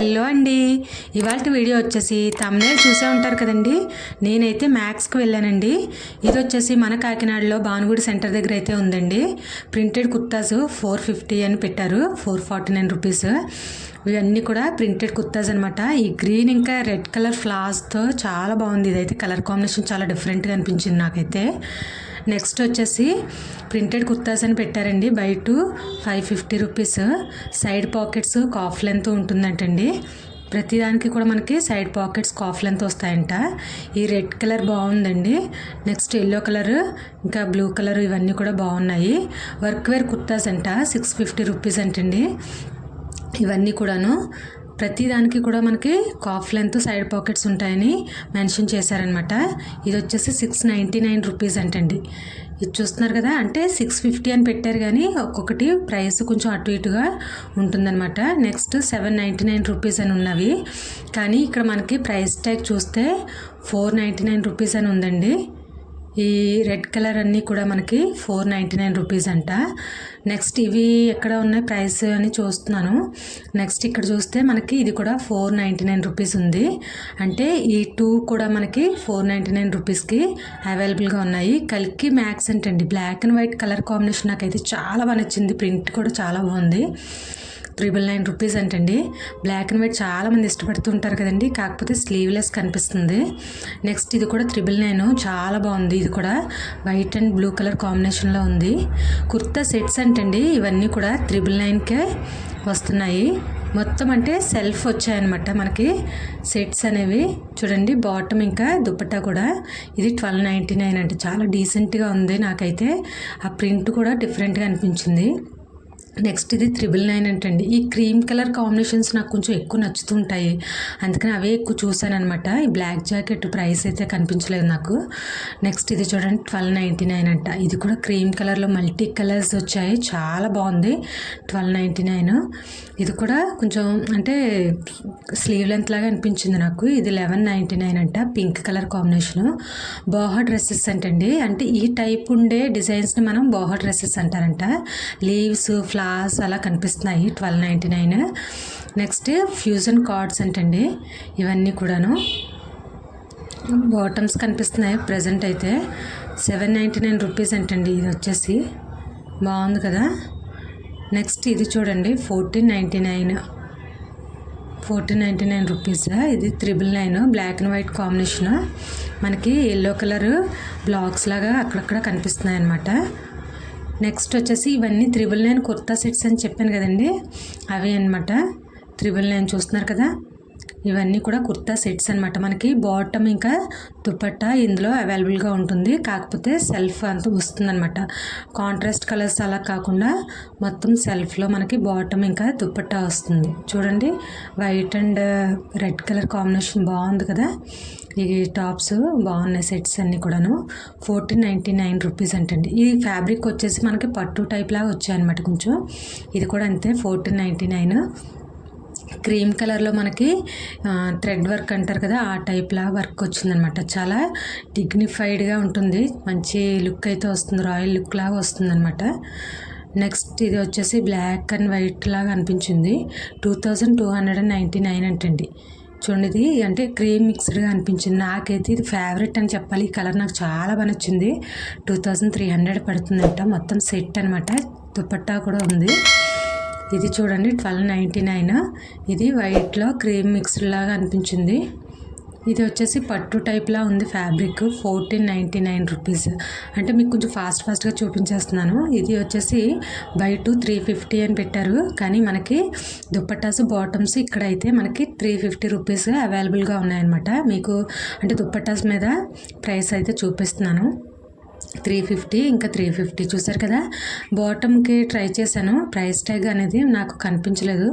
Hello అండి. ఇవాళ video వచ్చేసి తమ్నే చూసే ఉంటారు కదండి. నేనైతే మ్యాక్స్కి వెళ్ళానండి. ఇది వచ్చేసి మన కాకినాడలో భానుగుడి సెంటర్ దగ్గర అయితే ఉందండి. ప్రింటెడ్ కుర్తాస్ ఫోర్ ఫిఫ్టీ అని పెట్టారు. Four forty nine rupees. ఇవన్నీ కూడా ప్రింటెడ్ కుర్తాస్ అనమాట ఈ గ్రీన్ ఇంకా రెడ్ కలర్ ఫ్లాస్తో చాలా బాగుంది. ఇదైతే కలర్ కాంబినేషన్ చాలా డిఫరెంట్గా అనిపించింది నాకైతే. నెక్స్ట్ వచ్చేసి ప్రింటెడ్ కుర్తాస్ అని పెట్టారండి. బయట five fifty rupees. Side pockets calf length ఉంటుందంటండి. ప్రతిదానికి కూడా మనకి సైడ్ పాకెట్స్ కాఫ్ లెంత్ వస్తాయంట. ఈ రెడ్ కలర్ బాగుందండి. నెక్స్ట్ ఎల్లో కలర్ ఇంకా బ్లూ కలర్ ఇవన్నీ కూడా బాగున్నాయి. వర్క్ వేర్ కుర్తాస్ అంట. సిక్స్ ఫిఫ్టీ రూపీస్ అంటండి. ఇవన్నీ కూడాను ప్రతి దానికి కూడా మనకి కాఫ్ లెంత్ సైడ్ పాకెట్స్ ఉంటాయని మెన్షన్ చేశారనమాట ఇది వచ్చేసి సిక్స్ నైంటీ నైన్ రూపీస్ అంటండి. ఇది చూస్తున్నారు కదా అంటే సిక్స్ ఫిఫ్టీ అని పెట్టారు కానీ ఒక్కొక్కటి ప్రైస్ కొంచెం అటు ఇటుగా ఉంటుందన్నమాట. Next seven ninety nine rupees అని ఉన్నవి. కానీ ఇక్కడ మనకి ప్రైస్ ట్యాగ్ చూస్తే ఫోర్ నైంటీ నైన్ రూపీస్ అని ఉందండి. ఈ రెడ్ కలర్ అన్నీ కూడా మనకి ఫోర్ నైంటీ నైన్ రూపీస్ అంట. నెక్స్ట్ ఇవి ఎక్కడ ఉన్నాయి? ప్రైస్ అని చూస్తున్నాను. నెక్స్ట్ ఇక్కడ చూస్తే మనకి ఇది కూడా ఫోర్ నైంటీ నైన్ రూపీస్ ఉంది. అంటే ఈ టూ కూడా మనకి ఫోర్ నైంటీ నైన్ రూపీస్కి అవైలబుల్గా ఉన్నాయి. కల్కి మ్యాక్స్ అంటండి. Black and white colour combination నాకైతే చాలా బాగా నచ్చింది. ప్రింట్ కూడా చాలా బాగుంది. త్రిబుల్ నైన్ రూపీస్ అంటండి. బ్లాక్ అండ్ వైట్ చాలా మంది ఇష్టపడుతూ ఉంటారు కదండి. కాకపోతే స్లీవ్లెస్ కనిపిస్తుంది. నెక్స్ట్ ఇది కూడా త్రిబుల్ నైన్ చాలా బాగుంది. ఇది కూడా వైట్ అండ్ బ్లూ కలర్ కాంబినేషన్లో ఉంది. కుర్తా సెట్స్ అంటండి. ఇవన్నీ కూడా త్రిబుల్ నైన్కే వస్తున్నాయి. మొత్తం అంటే సెల్ఫ్ వచ్చాయన్నమాట మనకి సెట్స్ అనేవి. చూడండి బాటమ్ ఇంకా దుపట్టా కూడా. ఇది ట్వెల్వ్ నైంటీ నైన్ అంటే చాలా డీసెంట్గా ఉంది నాకైతే. ఆ ప్రింట్ కూడా డిఫరెంట్గా అనిపించింది. నెక్స్ట్ ఇది త్రిబుల్ నైన్ అంటండి. ఈ క్రీమ్ కలర్ కాంబినేషన్స్ నాకు కొంచెం ఎక్కువ నచ్చుతుంటాయి. అందుకని అవే ఎక్కువ చూసాను అనమాట ఈ బ్లాక్ జాకెట్ ప్రైస్ అయితే కనిపించలేదు నాకు. నెక్స్ట్ ఇది చూడండి ట్వెల్వ్ నైంటీ నైన్ అంట. ఇది కూడా క్రీమ్ కలర్లో మల్టీ కలర్స్ వచ్చాయి. చాలా బాగుంది ట్వెల్వ్ నైంటీ నైన్. ఇది కూడా కొంచెం అంటే స్లీవ్ లెంత్ లాగా అనిపించింది నాకు. ఇది లెవెన్ నైంటీ నైన్ అంట. Pink colour combination. Boho dresses అంటండి. అంటే ఈ టైప్ ఉండే డిజైన్స్ని మనం బోహా డ్రెస్సెస్ అంటారంట. లీవ్స్ ఫ్లవర్స్ అలా కనిపిస్తున్నాయి twelve ninety nine next fusion cards అంటండి ఇవన్నీ కూడాను. బాటమ్స్ కనిపిస్తున్నాయి ప్రజెంట్ అయితే. సెవెన్ నైంటీ నైన్ రూపీస్ అంటండి ఇది వచ్చేసి. బాగుంది కదా? నెక్స్ట్ ఇది చూడండి fourteen ninety nine fourteen ninety nine rupees ఇది triple nine black and white combination మనకి ఎల్లో కలర్ బ్లాక్స్ లాగా అక్కడక్కడ కనిపిస్తున్నాయి అన్నమాట నెక్స్ట్ వచ్చేసి ఇవన్నీ త్రిబుల్ నైన్ కుర్తా సెట్స్ అని చెప్పాను కదండి. అవి అనమాట త్రిబుల్ నైన్ చూస్తున్నారు కదా. ఇవన్నీ కూడా కుర్తా సెట్స్ అనమాట మనకి బాటమ్ ఇంకా దుపట్టా ఇందులో అవైలబుల్గా ఉంటుంది. కాకపోతే సెల్ఫ్ అంత వస్తుందన్నమాట. కాంట్రాస్ట్ కలర్స్ అలా కాకుండా మొత్తం సెల్ఫ్లో మనకి బాటమ్ ఇంకా దుపట్టా వస్తుంది. చూడండి white and red colour combination బాగుంది కదా. ఈ టాప్స్ బాగున్నాయి సెట్స్ అన్నీ కూడాను. ఫోర్టీన్ నైంటీ నైన్ రూపీస్ అంటండి. ఈ ఫ్యాబ్రిక్ వచ్చేసి మనకి పట్టు టైప్ లాగా వచ్చాయన్నమాట కొంచెం. ఇది కూడా అంతే ఫోర్టీన్ నైంటీ నైన్. క్రీమ్ కలర్లో మనకి థ్రెడ్ వర్క్ అంటారు కదా ఆ టైప్లా వర్క్ వచ్చిందనమాట. చాలా డిగ్నిఫైడ్గా ఉంటుంది. మంచి లుక్ అయితే వస్తుంది. రాయల్ లుక్ లాగా వస్తుందన్నమాట నెక్స్ట్ ఇది వచ్చేసి బ్లాక్ అండ్ వైట్ లాగా అనిపించింది. Two thousand two hundred and ninety nine అంటండి. చూడండి ఇది అంటే క్రీమ్ మిక్స్డ్గా అనిపించింది. నాకైతే ఇది ఫేవరెట్ అని చెప్పాలి. ఈ కలర్ నాకు చాలా బాగా నచ్చింది. టూ థౌజండ్ త్రీ హండ్రెడ్ పడుతుందంట. మొత్తం సెట్ అనమాట. దుపట్టా కూడా ఉంది. ఇది చూడండి ట్వెల్వ్ నైంటీ నైన్. ఇది వైట్లో క్రీమ్ మిక్స్డ్ లాగా అనిపించింది. ఇది వచ్చేసి పట్టు టైప్లా ఉంది fabric fourteen ninety nine rupees. అంటే మీకు కొంచెం ఫాస్ట్ ఫాస్ట్గా చూపించేస్తున్నాను. ఇది వచ్చేసి బై టూ త్రీ ఫిఫ్టీ అని పెట్టారు. కానీ మనకి దుప్పటాస్ బాటమ్స్ ఇక్కడైతే మనకి త్రీ ఫిఫ్టీ రూపీస్ అవైలబుల్గా ఉన్నాయన్నమాట. మీకు అంటే దుప్పటాస్ మీద ప్రైస్ అయితే చూపిస్తున్నాను. త్రీ ఫిఫ్టీ ఇంకా త్రీ ఫిఫ్టీ చూసారు కదా. బాటమ్కి ట్రై చేశాను. ప్రైస్ ట్యాగ్ అనేది నాకు కనిపించలేదు.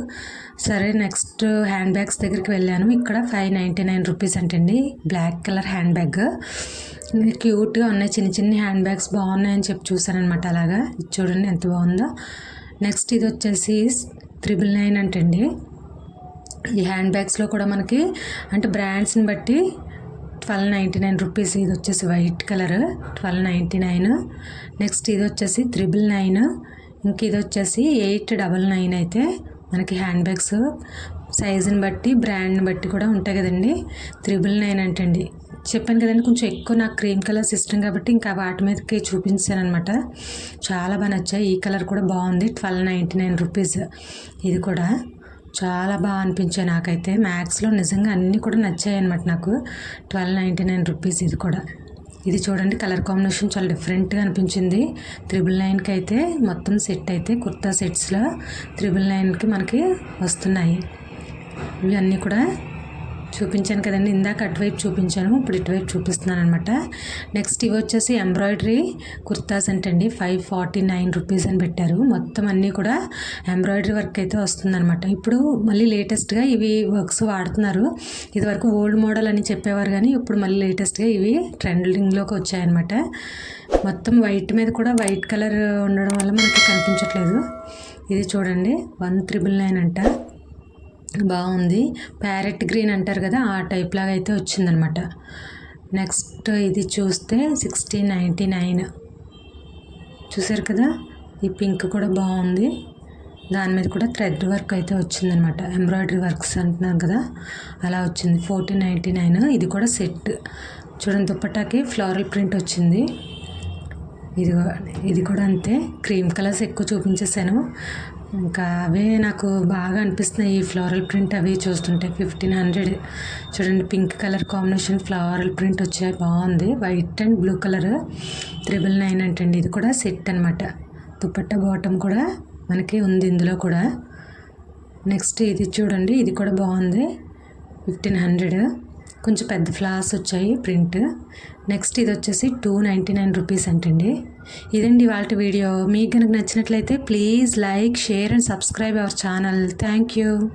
సరే నెక్స్ట్ హ్యాండ్ బ్యాగ్స్ దగ్గరికి వెళ్ళాను. ఇక్కడ ఫైవ్ నైంటీ నైన్ రూపీస్ అంటండి. బ్లాక్ కలర్ హ్యాండ్ బ్యాగ్ క్యూట్గా ఉన్నాయి. చిన్న చిన్న హ్యాండ్ బ్యాగ్స్ బాగున్నాయని చెప్పి చూసాను అనమాట అలాగా. ఇది చూడండి ఎంత బాగుందో. నెక్స్ట్ ఇది వచ్చేసి త్రిబుల్ నైన్ అంటండి. ఈ హ్యాండ్ బ్యాగ్స్లో కూడా మనకి అంటే బ్రాండ్స్ని బట్టి ట్వెల్వ్ నైంటీ నైన్ రూపీస్ ఇది వచ్చేసి white colour twelve ninety nine. Next ఇది వచ్చేసి త్రిబుల్ నైన్. ఇంక ఇది వచ్చేసి ఎయిట్ డబల్ నైన్ అయితే మనకి హ్యాండ్ బ్యాగ్స్. సైజుని బట్టి బ్రాండ్ని బట్టి కూడా ఉంటాయి కదండి. త్రిబుల్ నైన్ అంటండి. చెప్పాను కదండి కొంచెం ఎక్కువ నాకు క్రీమ్ కలర్స్ ఇష్టం కాబట్టి ఇంకా వాటి మీదకి చూపించాను అనమాట చాలా బాగా నచ్చాయి. ఈ కలర్ కూడా బాగుంది. ట్వెల్వ్ నైంటీ నైన్ రూపీస్ ఇది కూడా. చాలా బాగా అనిపించాయి నాకైతే. మ్యాథ్స్లో నిజంగా అన్నీ కూడా నచ్చాయి అనమాట నాకు. ట్వెల్వ్ నైంటీ నైన్ రూపీస్ ఇది కూడా. ఇది చూడండి కలర్ కాంబినేషన్ చాలా డిఫరెంట్గా అనిపించింది. త్రిబుల్ నైన్కి అయితే మొత్తం సెట్ అయితే కుర్తా సెట్స్లో త్రిబుల్ నైన్కి మనకి వస్తున్నాయి. ఇవన్నీ కూడా చూపించాను కదండి. ఇందాక అటువైపు చూపించాను ఇప్పుడు ఇటువైపు చూపిస్తున్నాను అనమాట నెక్స్ట్ ఇవి వచ్చేసి ఎంబ్రాయిడరీ కుర్తాస్ అంటండి. ఫైవ్ ఫార్టీ నైన్ రూపీస్ అని పెట్టారు. మొత్తం అన్నీ కూడా ఎంబ్రాయిడరీ వర్క్ అయితే వస్తుందన్నమాట. ఇప్పుడు మళ్ళీ లేటెస్ట్గా ఇవి వర్క్స్ వాడుతున్నారు. ఇదివరకు ఓల్డ్ మోడల్ అని చెప్పేవారు కానీ ఇప్పుడు మళ్ళీ లేటెస్ట్గా ఇవి ట్రెండింగ్లోకి వచ్చాయన్నమాట. మొత్తం వైట్ మీద కూడా వైట్ కలర్ ఉండడం వల్ల మనకి కనిపించట్లేదు. ఇది చూడండి వన్ త్రిబుల్ నైన్ అంట. బాగుంది. ప్యారెట్ గ్రీన్ అంటారు కదా ఆ టైప్ లాగా అయితే వచ్చిందనమాట. నెక్స్ట్ ఇది చూస్తే సిక్స్టీన్ నైంటీ నైన్. చూసారు కదా ఈ పింక్ కూడా బాగుంది. దాని మీద కూడా థ్రెడ్ వర్క్ అయితే వచ్చిందనమాట. ఎంబ్రాయిడరీ వర్క్స్ అంటున్నారు కదా అలా వచ్చింది. Fourteen ninety nine. ఇది కూడా సెట్. చూడండి దుప్పటాకి ఫ్లోరల్ ప్రింట్ వచ్చింది. ఇది ఇది కూడా అంతే. క్రీమ్ కలర్స్ ఎక్కువ చూపించేసాను. ఇంకా అవే నాకు బాగా అనిపిస్తున్నాయి. ఈ ఫ్లోరల్ ప్రింట్ అవి చూస్తుంటే ఫిఫ్టీన్ హండ్రెడ్ చూడండి pink colour combination floral print వచ్చాయి. బాగుంది. White and blue colour triple nine అంటండి. ఇది కూడా సెట్ అనమాట దుపట్టా బాటమ్ కూడా మనకి ఉంది ఇందులో కూడా. నెక్స్ట్ ఇది చూడండి. ఇది కూడా బాగుంది. ఫిఫ్టీన్ హండ్రెడ్ కొంచెం పెద్ద ఫ్లవర్స్ వచ్చాయి ప్రింట్. నెక్స్ట్ ఇది వచ్చేసి టూ నైంటీ నైన్ రూపీస్ అంటండి. ఇదండి వాళ్ళ వీడియో. మీకు కనుక నచ్చినట్లయితే please like share and subscribe our channel. Thank you.